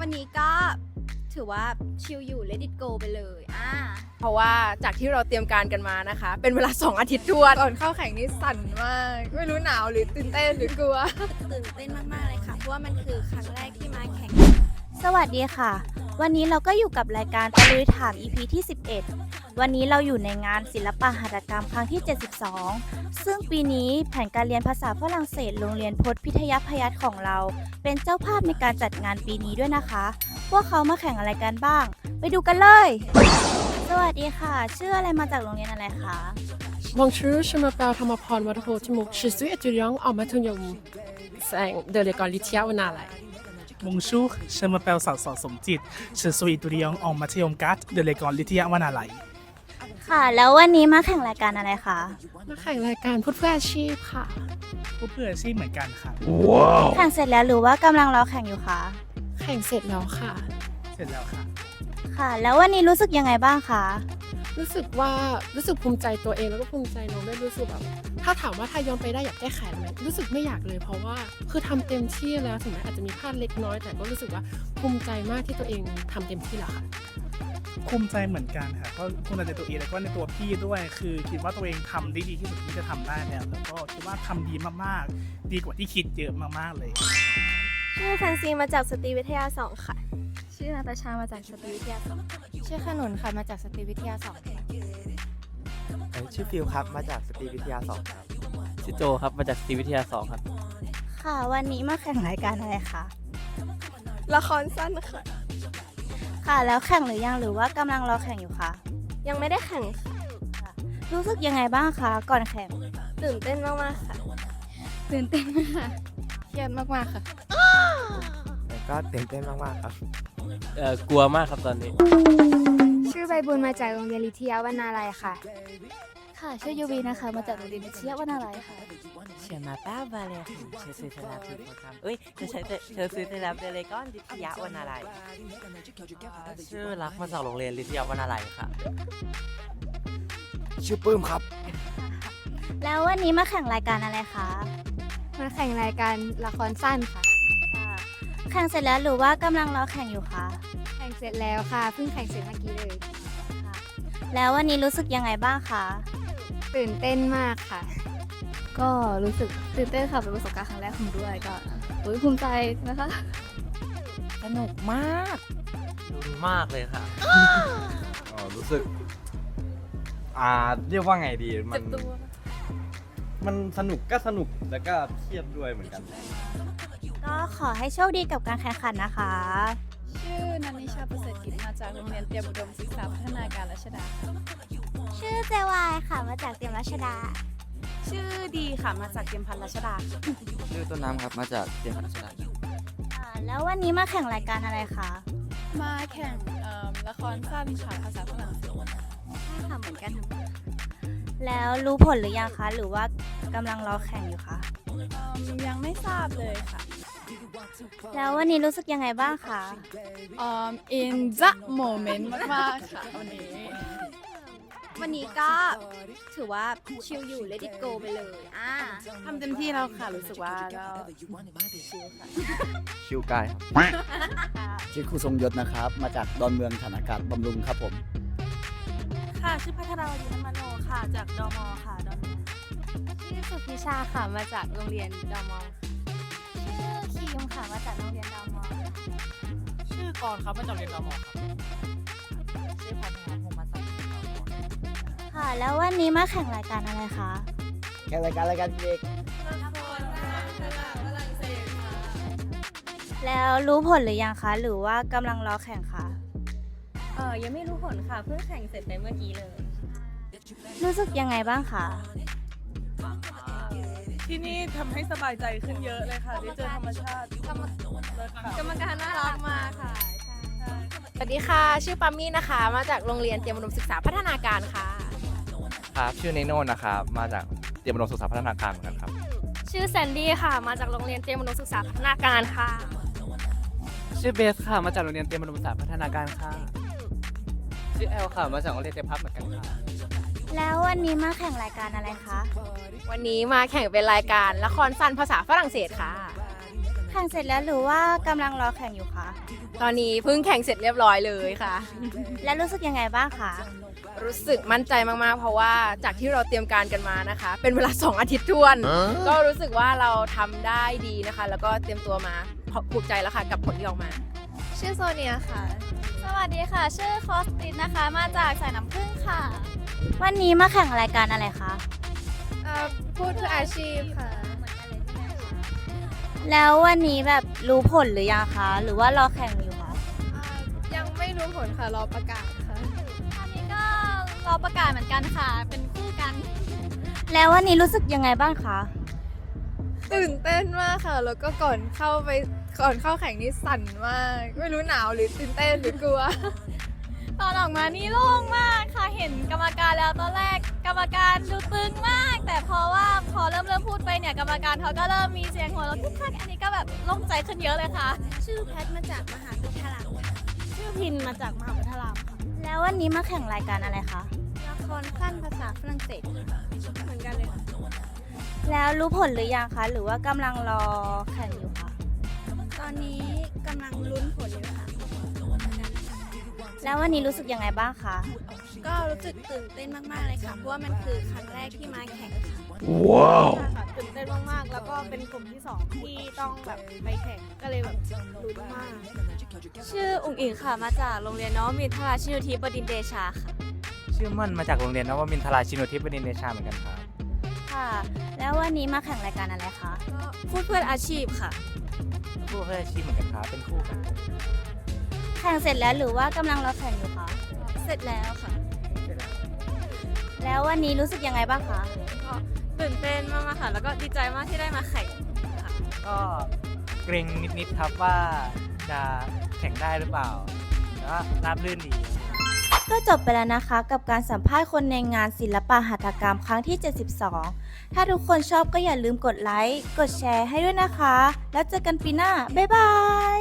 วันนี้ก็ถือว่าชิลอยู่ let it go ไปเลยอ่าเพราะว่าจากที่เราเตรียมการกันมานะคะ เป็นเวลา 2 อาทิตย์ทวนก่อนเข้าแข่งนี่สั่นมาก ไม่รู้หนาวหรือตื่นเต้นหรือกลัว ตื่นเต้นมากๆเลยค่ะ เพราะว่ามันคือครั้งแรกที่มาแข่ง สวัสดีค่ะ วันนี้เราก็อยู่กับรายการตะลุยถาม EP ที่ 11 วันนี้เราอยู่ในงานศิลปะหัตถกรรมครั้งที่ 72 ซึ่งปีนี้แผนการเรียนภาษาฝรั่งเศสโรงเรียนพจน์พิทยาพยัคฆ์ของเรา เป็นเจ้าภาพในการจัดงานปีนี้ด้วยนะคะ พวกเขามาแข่งอะไรกันบ้าง ไปดูกันเลย สวัสดีค่ะ ชื่ออะไรมาจากโรงเรียนอะไรคะ Bonjour, je m'appelle Ramapan Wadhotimuk. Je suis étudiant en maternelle 5 de l'école Litia Onalai. Bonjour, je m'appelle Salsa Somjit. Je suis étudiant en Mathieu 4 de l'école Lithia Wanalai. ค่ะ แล้ววันนี้มาแข่งรายการอะไรคะมาแข่งรายการพูดเพื่ออาชีพค่ะ ผู้เพื่ออาชีพเหมือนกันค่ะแข่งเสร็จแล้วหรือว่ากำลังรอแข่งอยู่คะแข่งเสร็จแล้วค่ะ เสร็จแล้วค่ะค่ะ แล้ววันนี้รู้สึกยังไงบ้างคะรู้สึกว่ารู้สึกภูมิใจตัวเองแล้วก็ภูมิใจน้องด้วยรู้สึกแบบถ้าถามว่าถ้าย้อนไปได้อยากแก้ไขไหมรู้สึกไม่อยากเลยเพราะว่าคือทำเต็มที่แล้วถึงแม้อาจจะมีพลาดเล็กน้อย แต่ก็รู้สึกว่าภูมิใจมากที่ตัวเองทำเต็มที่แล้วค่ะ ภูมิใจเหมือนกันค่ะก็ภูมิใจในตัวเองแล้วก็ในตัวพี่ด้วย คือคิดว่าตัวเองทำได้ดีที่สุดที่จะทำได้แล้วแล้วก็คิดว่าทำดีมากๆ ดีกว่าที่คิดเยอะมากๆเลย ชื่อแฟนซีมาจากสตรีวิทยา2ค่ะ ชื่อนาตาชามาจากสตรีวิทยาสองชื่อขนุนค่ะมาจากสตรีวิทยา2เอ่อชื่อฟิลครับมาจากสตรีวิทยาสองครับชื่อโจครับมาจากสตรีวิทยาสองครับ ค่ะวันนี้มาแข่งรายการอะไรคะละครสั้นค่ะ ค่ะ แล้วแข่งหรือยังหรือว่ากำลังรอแข่งอยู่คะยังไม่ได้แข่งค่ะรู้สึกยังไงบ้างคะก่อนแข่งตื่นเต้นมากๆค่ะ ตื่นเต้นมากเครียดมากๆค่ะ แต่ก็ตื่นเต้นมากๆครับเอ่อกลัวมากครับตอนนี้ ชื่อใบบุญมาจากโรงเรียนลิทยาวนาลัยค่ะ ค่ะ ชื่อยูวีนะคะ มาจากโรงเรียนวิทยาวัฒนาลัยค่ะ Je m'appelle Valérie, je suis élève du programme. Oui, je suis, je suis élève de l'école d i t y a w a n a l a i ชื่อรักมาจากโรงเรียนลิทยาวนาลัยค่ะ ชื่อปื้มครับ แล้ววันนี้มาแข่งรายการอะไรคะมาแข่งรายการละครสั้นค่ะค่ะ แข่งเสร็จแล้วหรือว่ากำลังรอแข่งอยู่คะ แข่งเสร็จแล้วค่ะ เพิ่งแข่งเสร็จเมื่อกี้เลย แล้ววันนี้รู้สึกยังไงบ้างคะ ตื่นเต้นมากค่ะ ก็รู้สึกตื่นเต้นค่ะเป็นประสบการณ์ครั้งแรกของด้วยก็โอ้ยภูมิใจนะคะ สนุกมากรุนมากเลยค่ะ อ๋อรู้สึก อ่าเรียกว่าไงดีมันมันสนุกก็สนุกแล้วก็เครียดด้วยเหมือนกัน ก็ขอให้โชคดีกับการแข่งขันนะคะ ชื่อนันนิชาประเสริฐกิจมาจากโรงเรียนเตรียมอุดมศึกษาพัฒนาการรัชดาค่ะชื่อเจวายค่ะมาจากเตรียมรัชดา ชื่อดีค่ะมาจากเตรียมพันรัชดาชื่อต้นน้ำครับมาจากเตรียมพัฒนาค่ะแล้ววันนี้มาแข่งรายการอะไรคะมาแข่งเอิ่มละครสั้นค่ะภาษาฝรั่งเศสใช่ค่ะเหมือนกันทั้งหมดแล้วรู้ผลหรือยังคะ หรือว่ากำลังรอแข่งอยู่คะ เอิ่มยังไม่ทราบเลยค่ะ แล้ววันนี้รู้สึกยังไงบ้างคะเอิ่ม in the moment มากๆค่ะวันนี้ วันนี้ก็ถือว่าชิลอยู่ let it go ไปเลยอ่าทำเต็มที่แล้วค่ะ รู้สึกว่าก็ชิวกายครับชื่อครูทรงยศนะครับ มาจากดอนเมืองฐานอากาศบำรุงครับผม ค่ะ ชื่อพัทรวดีนมโนค่ะ จากดมค่ะดอนชื่อสุพิชาค่ะ มาจากโรงเรียนดอม กรครับมาจากโรงเรียนรมครับชื่อพัฒนาพงศ์มาจากเตรียมพันรัชดาค่ะ แล้ววันนี้มาแข่งรายการอะไรคะแค่รายการรายการเด็กแล้วรู้ผลหรือยังคะ หรือว่ากำลังรอแข่งคะเออยังไม่รู้ผลค่ะ เพิ่งแข่งเสร็จไปเมื่อกี้เลย รู้สึกยังไงบ้างคะ ที่นี่ทำให้สบายใจขึ้นเยอะเลยค่ะ ได้เจอธรรมชาติกรรมกรรมการน่ารักมากค่ะสวัสดีค่ะ ชื่อปัมมี่นะคะ มาจากโรงเรียนเตรียมอุดมศึกษาพัฒนาการค่ะ ครับชื่อเนโน่นะครับมาจากเตรียมอุดมศึกษาพัฒนาการเหมือนกันครับ ชื่อแซนดี้ค่ะ มาจากโรงเรียนเตรียมอุดมศึกษาพัฒนาการค่ะ ชื่อเบสค่ะ มาจากโรงเรียนเตรียมอุดมศึกษาพัฒนาการค่ะ ชื่อแอลค่ะ มาจากโรงเรียนเตรียมพัฒน์เหมือนกันค่ะ แล้ววันนี้มาแข่งรายการอะไรคะ วันนี้มาแข่งเป็นรายการละครสั้นภาษาฝรั่งเศสค่ะ แข่งเสร็จแล้วหรือว่ากำลังรอแข่งอยู่คะ ตอนนี้เพิ่งแข่งเสร็จเรียบร้อยเลยค่ะ แล้วรู้สึกยังไงบ้างคะ รู้สึกมั่นใจมากๆ เพราะว่าจากที่เราเตรียมการกันมานะคะ เป็นเวลา 2 อาทิตย์ทวน ก็รู้สึกว่าเราทำได้ดีนะคะ แล้วก็เตรียมตัวมาภูมิใจแล้วค่ะกับผลที่ออกมา ชื่อโซเนียค่ะ สวัสดีค่ะ ชื่อคอสตินนะคะ มาจากสายน้ำผึ้งค่ะ วันนี้มาแข่งรายการอะไรคะพูดเพื่ออาชีพค่ะ แล้ววันนี้แบบรู้ผลหรือยังคะ หรือว่ารอแข่งอยู่คะยังไม่รู้ผลค่ะ รอประกาศค่ะอันนี้ก็รอประกาศเหมือนกันค่ะ เป็นคู่กัน แล้ววันนี้รู้สึกยังไงบ้างคะ ตื่นเต้นมากค่ะ แล้วก็ก่อนเข้าไปก่อนเข้าแข่งนี่สั่นมาก ไม่รู้หนาวหรือตื่นเต้นหรือกลัว ตอนออกมานี่โล่งมากค่ะเห็นกรรมการแล้วตอนแรกกรรมการดูตึงมาก แต่พอว่าพอเริ่มเริ่มพูดไปเนี่ยกรรมการเขาก็เริ่มมีเสียงหัวเราะคึกคักอันนี้ก็แบบโล่งใจขึ้นเยอะเลยค่ะ ชื่อแพทมาจากมหาวิทยาลัยชื่อพินมาจากมหาวิทยาลัยค่ะแล้ววันนี้มาแข่งรายการอะไรคะละครสั้นภาษาฝรั่งเศสเหมือนกันเลยค่ะแล้วรู้ผลหรือยังคะ หรือว่ากำลังรอแข่งอยู่คะตอนนี้กำลังลุ้นผลอยู่ค่ะ แล้ววันนี้รู้สึกยังไงบ้างคะ ก็รู้สึกตื่นเต้นมากๆเลยค่ะ เพราะว่ามันคือครั้งแรกที่มาแข่งค่ะค่ะตื่นเต้นมากๆ แล้วก็เป็นกลุ่มที่สองที่ต้องแบบไปแข่งก็เลยแบบลุ้นมาก ชื่ออุ๋งอิงค่ะ มาจากโรงเรียนน้องมินทราชินุทิบดินทร์เดชาค่ะ ชื่อม่อนมาจากโรงเรียนนวมินทราชินุทิพย์บดินทร์เดชาเหมือนกันครับ ค่ะ แล้ววันนี้มาแข่งรายการอะไรคะพูดเพื่อนอาชีพค่ะ คู่เพื่ออาชีพเหมือนกันครับเป็นคู่กัน แข่งเสร็จแล้วหรือว่ากำลังรอแข่งอยู่คะ เสร็จแล้วค่ะ แล้ววันนี้รู้สึกยังไงบ้างคะ ก็ตื่นเต้นมากๆค่ะ แล้วก็ดีใจมากที่ได้มาแข่งก็เกรงนิดๆครับว่าจะแข่งได้หรือเปล่าแต่ว่าราบรื่นดี ก็จบไปแล้วนะคะ กับการสัมภาษณ์คนในงานศิลปะหัตถกรรมครั้งที่ 72 ถ้าทุกคนชอบก็อย่าลืมกดไลค์ กดแชร์ให้ด้วยนะคะ แล้วเจอกันปีหน้า บ๊ายบาย